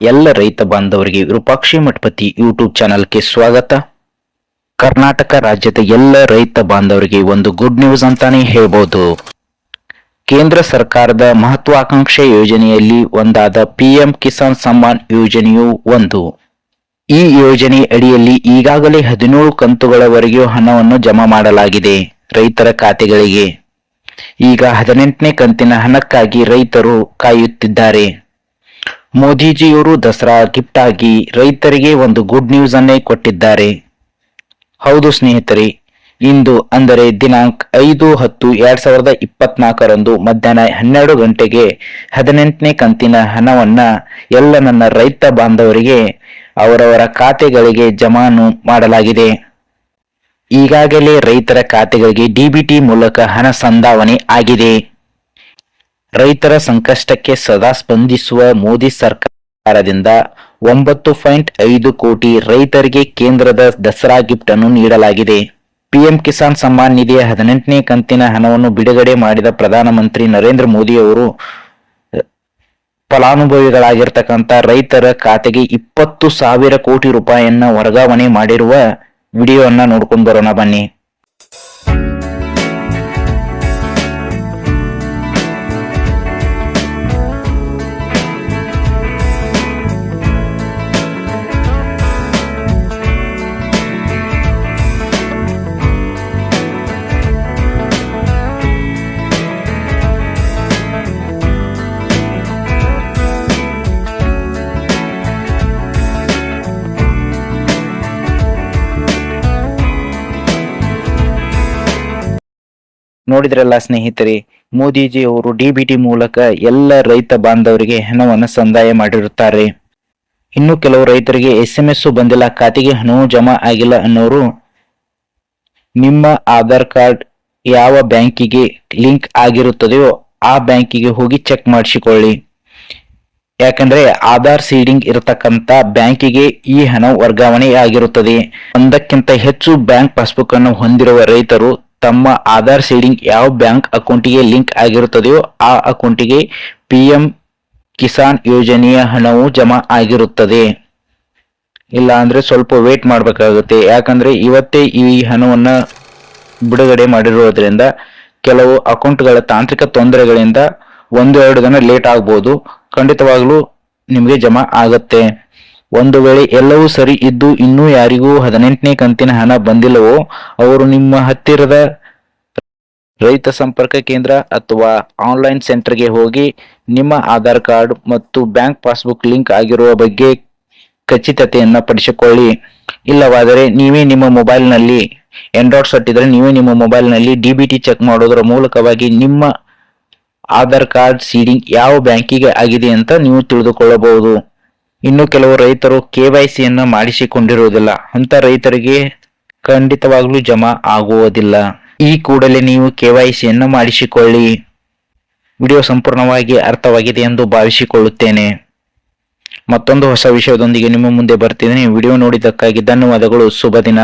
ಎಲ್ಲ ರೈತ ಬಾಂಧವರಿಗೆ ವಿರೂಪಾಕ್ಷಿ ಮಠಪತಿ ಯೂಟ್ಯೂಬ್ ಚಾನಲ್ಗೆ ಸ್ವಾಗತ. ಕರ್ನಾಟಕ ರಾಜ್ಯದ ಎಲ್ಲ ರೈತ ಬಾಂಧವರಿಗೆ ಒಂದು ಗುಡ್ ನ್ಯೂಸ್ ಅಂತಾನೆ ಹೇಳ್ಬೋದು. ಕೇಂದ್ರ ಸರ್ಕಾರದ ಮಹತ್ವಾಕಾಂಕ್ಷೆ ಯೋಜನೆಯಲ್ಲಿ ಒಂದಾದ ಪಿಎಂ ಕಿಸಾನ್ ಸಮ್ಮಾನ್ ಯೋಜನೆಯು ಒಂದು. ಈ ಯೋಜನೆ ಅಡಿಯಲ್ಲಿ ಈಗಾಗಲೇ ಹದಿನೇಳು ಕಂತುಗಳವರೆಗೂ ಹಣವನ್ನು ಜಮಾ ಮಾಡಲಾಗಿದೆ. ರೈತರ ಖಾತೆಗಳಿಗೆ ಈಗ ಹದಿನೆಂಟನೇ ಕಂತಿನ ಹಣಕ್ಕಾಗಿ ರೈತರು ಕಾಯುತ್ತಿದ್ದಾರೆ. ಮೋದಿಜಿಯವರು ದಸರಾ ಗಿಫ್ಟ್ ಆಗಿ ರೈತರಿಗೆ ಒಂದು ಗುಡ್ ನ್ಯೂಸ್ ಅನ್ನೇ ಕೊಟ್ಟಿದ್ದಾರೆ. ಹೌದು ಸ್ನೇಹಿತರೆ, ಇಂದು ಅಂದರೆ ದಿನಾಂಕ ಐದು ಹತ್ತು ಎರಡ್ ಸಾವಿರದ ಇಪ್ಪತ್ನಾಲ್ಕರಂದು ಮಧ್ಯಾಹ್ನ ಹನ್ನೆರಡು ಗಂಟೆಗೆ ಹದಿನೆಂಟನೇ ಕಂತಿನ ಹಣವನ್ನ ಎಲ್ಲ ನನ್ನ ರೈತ ಬಾಂಧವರಿಗೆ, ಅವರವರ ಖಾತೆಗಳಿಗೆ ಜಮಾನು ಮಾಡಲಾಗಿದೆ. ಈಗಾಗಲೇ ರೈತರ ಖಾತೆಗಳಿಗೆ ಡಿಬಿಟಿ ಮೂಲಕ ಹಣ ಸಂದಾವಣೆ ಆಗಿದೆ. ರೈತರ ಸಂಕಷ್ಟಕ್ಕೆ ಸದಾ ಸ್ಪಂದಿಸುವ ಮೋದಿ ಸರ್ಕಾರದಿಂದ ಒಂಬತ್ತು ಪಾಯಿಂಟ್ ಐದು ಕೋಟಿ ರೈತರಿಗೆ ಕೇಂದ್ರದ ದಸರಾ ಗಿಫ್ಟ್ ಅನ್ನು ನೀಡಲಾಗಿದೆ. ಪಿಎಂ ಕಿಸಾನ್ ಸಮ್ಮಾನ್ ನಿಧಿಯ ಹದಿನೆಂಟನೇ ಕಂತಿನ ಹಣವನ್ನು ಬಿಡುಗಡೆ ಮಾಡಿದ ಪ್ರಧಾನಮಂತ್ರಿ ನರೇಂದ್ರ ಮೋದಿ ಅವರು, ಫಲಾನುಭವಿಗಳಾಗಿರ್ತಕ್ಕಂಥ ರೈತರ ಖಾತೆಗೆ ಇಪ್ಪತ್ತು ಸಾವಿರ ಕೋಟಿ ರೂಪಾಯಿಯನ್ನ ವರ್ಗಾವಣೆ ಮಾಡಿರುವ ವಿಡಿಯೋವನ್ನ ನೋಡ್ಕೊಂಡು ಬರೋಣ ಬನ್ನಿ. ನೋಡಿದ್ರಲ್ಲ ಸ್ನೇಹಿತರೆ, ಮೋದಿಜಿ ಅವರು ಡಿಬಿಟಿ ಮೂಲಕ ಎಲ್ಲ ರೈತ ಬಾಂಧವರಿಗೆ ಹಣವನ್ನು ಸಂದಾಯ ಮಾಡಿರುತ್ತಾರೆ. ಇನ್ನು ಕೆಲವು ರೈತರಿಗೆ ಎಸ್ ಎಂ ಎಸ್ ಬಂದಿಲ್ಲ, ಖಾತೆಗೆ ಹಣವು ಜಮಾ ಆಗಿಲ್ಲ ಅನ್ನೋರು, ನಿಮ್ಮ ಆಧಾರ್ ಕಾರ್ಡ್ ಯಾವ ಬ್ಯಾಂಕಿಗೆ ಲಿಂಕ್ ಆಗಿರುತ್ತದೆಯೋ ಆ ಬ್ಯಾಂಕಿಗೆ ಹೋಗಿ ಚೆಕ್ ಮಾಡಿಸಿಕೊಳ್ಳಿ. ಯಾಕಂದ್ರೆ ಆಧಾರ್ ಸೀಡಿಂಗ್ ಇರತಕ್ಕಂತ ಬ್ಯಾಂಕಿಗೆ ಈ ಹಣ ವರ್ಗಾವಣೆ ಆಗಿರುತ್ತದೆ. ಒಂದಕ್ಕಿಂತ ಹೆಚ್ಚು ಬ್ಯಾಂಕ್ ಪಾಸ್ಬುಕ್ ಅನ್ನು ಹೊಂದಿರುವ ರೈತರು ತಮ್ಮ ಆಧಾರ್ ಸೀಡಿಂಗ್ ಯಾವ ಬ್ಯಾಂಕ್ ಅಕೌಂಟಿಗೆ ಲಿಂಕ್ ಆಗಿರುತ್ತದೆಯೋ ಆ ಅಕೌಂಟಿಗೆ ಪಿಎಂ ಕಿಸಾನ್ ಯೋಜನೆಯ ಹಣವು ಜಮಾ ಆಗಿರುತ್ತದೆ. ಇಲ್ಲ ಅಂದರೆ ಸ್ವಲ್ಪ ವೇಟ್ ಮಾಡಬೇಕಾಗುತ್ತೆ. ಯಾಕಂದರೆ ಇವತ್ತೇ ಈ ಹಣವನ್ನು ಬಿಡುಗಡೆ ಮಾಡಿರುವುದರಿಂದ ಕೆಲವು ಅಕೌಂಟ್ಗಳ ತಾಂತ್ರಿಕ ತೊಂದರೆಗಳಿಂದ ಒಂದು ಎರಡು ದಿನ ಲೇಟ್ ಆಗ್ಬೋದು. ಖಂಡಿತವಾಗ್ಲೂ ನಿಮಗೆ ಜಮಾ ಆಗತ್ತೆ. ಒಂದು ವೇಳೆ ಎಲ್ಲವೂ ಸರಿ ಇದ್ದು ಇನ್ನೂ ಯಾರಿಗೂ ಹದಿನೆಂಟನೇ ಕಂತಿನ ಹಣ ಬಂದಿಲ್ಲವೋ, ಅವರು ನಿಮ್ಮ ಹತ್ತಿರದ ರೈತ ಸಂಪರ್ಕ ಕೇಂದ್ರ ಅಥವಾ ಆನ್ಲೈನ್ ಸೆಂಟರ್ಗೆ ಹೋಗಿ ನಿಮ್ಮ ಆಧಾರ್ ಕಾರ್ಡ್ ಮತ್ತು ಬ್ಯಾಂಕ್ ಪಾಸ್ಬುಕ್ ಲಿಂಕ್ ಆಗಿರುವ ಬಗ್ಗೆ ಖಚಿತತೆಯನ್ನು ಪಡಿಸಿಕೊಳ್ಳಿ. ಇಲ್ಲವಾದರೆ ನೀವೇ ನಿಮ್ಮ ಮೊಬೈಲ್ನಲ್ಲಿ ಎಂಡ್ರಾಯ್ಡ್ ಸೆಟ್ ಇದ್ರೆ ನೀವೇ ನಿಮ್ಮ ಮೊಬೈಲ್ನಲ್ಲಿ ಡಿ ಬಿ ಟಿ ಚೆಕ್ ಮಾಡೋದರ ಮೂಲಕವಾಗಿ ನಿಮ್ಮ ಆಧಾರ್ ಕಾರ್ಡ್ ಸೀಡಿಂಗ್ ಯಾವ ಬ್ಯಾಂಕಿಗೆ ಆಗಿದೆ ಅಂತ ನೀವು ತಿಳಿದುಕೊಳ್ಳಬಹುದು. ಇನ್ನು ಕೆಲವು ರೈತರು ಕೆ ವೈ ಸಿಯನ್ನ ಮಾಡಿಸಿಕೊಂಡಿರುವುದಿಲ್ಲ. ಅಂತ ರೈತರಿಗೆ ಖಂಡಿತವಾಗ್ಲೂ ಜಮಾ ಆಗುವುದಿಲ್ಲ. ಈ ಕೂಡಲೇ ನೀವು ಕೆ ವೈ ಸಿಯನ್ನ ಮಾಡಿಸಿಕೊಳ್ಳಿ. ವಿಡಿಯೋ ಸಂಪೂರ್ಣವಾಗಿ ಅರ್ಥವಾಗಿದೆ ಎಂದು ಭಾವಿಸಿಕೊಳ್ಳುತ್ತೇನೆ. ಮತ್ತೊಂದು ಹೊಸ ವಿಷಯದೊಂದಿಗೆ ನಿಮ್ಮ ಮುಂದೆ ಬರ್ತಿದ್ದೇನೆ ವಿಡಿಯೋ ನೋಡಿದ್ದಕ್ಕಾಗಿ ಧನ್ಯವಾದಗಳು. ಶುಭ ದಿನ.